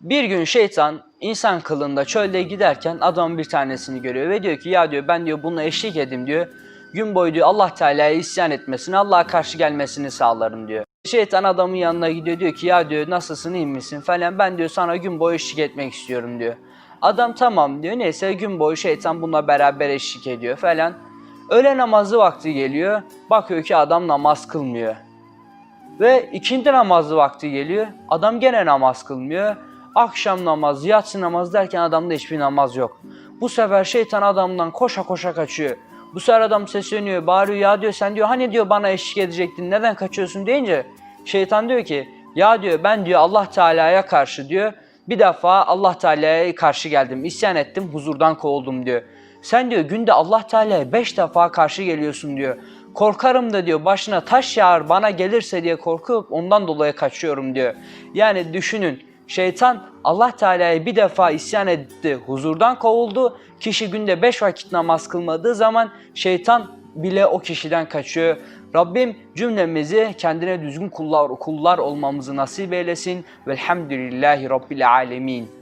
Bir gün şeytan insan kılında çölde giderken adam bir tanesini görüyor ve diyor ki ya diyor ben diyor bununla eşlik edeyim diyor. Gün boyu diyor Allah Teala'ya isyan etmesini, Allah'a karşı gelmesini sağlarım diyor. Şeytan adamın yanına gidiyor diyor ki ya diyor nasılsın iyi misin falan ben diyor sana gün boyu eşlik etmek istiyorum diyor. Adam tamam diyor neyse gün boyu şeytan bununla beraber eşlik ediyor falan. Öğle namazı vakti geliyor bakıyor ki adam namaz kılmıyor. Ve ikindi namazı vakti geliyor. Adam gene namaz kılmıyor. Akşam namazı, yatsı namazı derken adamda hiçbir namaz yok. Bu sefer şeytan adamdan koşa koşa kaçıyor. Bu sefer adam sesleniyor, bağırıyor ya diyor sen diyor hani diyor bana eşlik edecektin neden kaçıyorsun deyince şeytan diyor ki ya diyor ben diyor Allah Teala'ya karşı diyor bir defa Allah Teala'ya karşı geldim, isyan ettim, huzurdan kovuldum diyor. Sen diyor günde Allah Teala'ya beş defa karşı geliyorsun diyor. Korkarım da diyor başına taş yağar bana gelirse diye korkup ondan dolayı kaçıyorum diyor. Yani düşünün şeytan Allah Teala'ya bir defa isyan etti, huzurdan kovuldu. Kişi günde beş vakit namaz kılmadığı zaman şeytan bile o kişiden kaçıyor. Rabbim cümlemizi kendine düzgün kullar, kullar olmamızı nasip eylesin. Velhamdülillahi Rabbil alemin.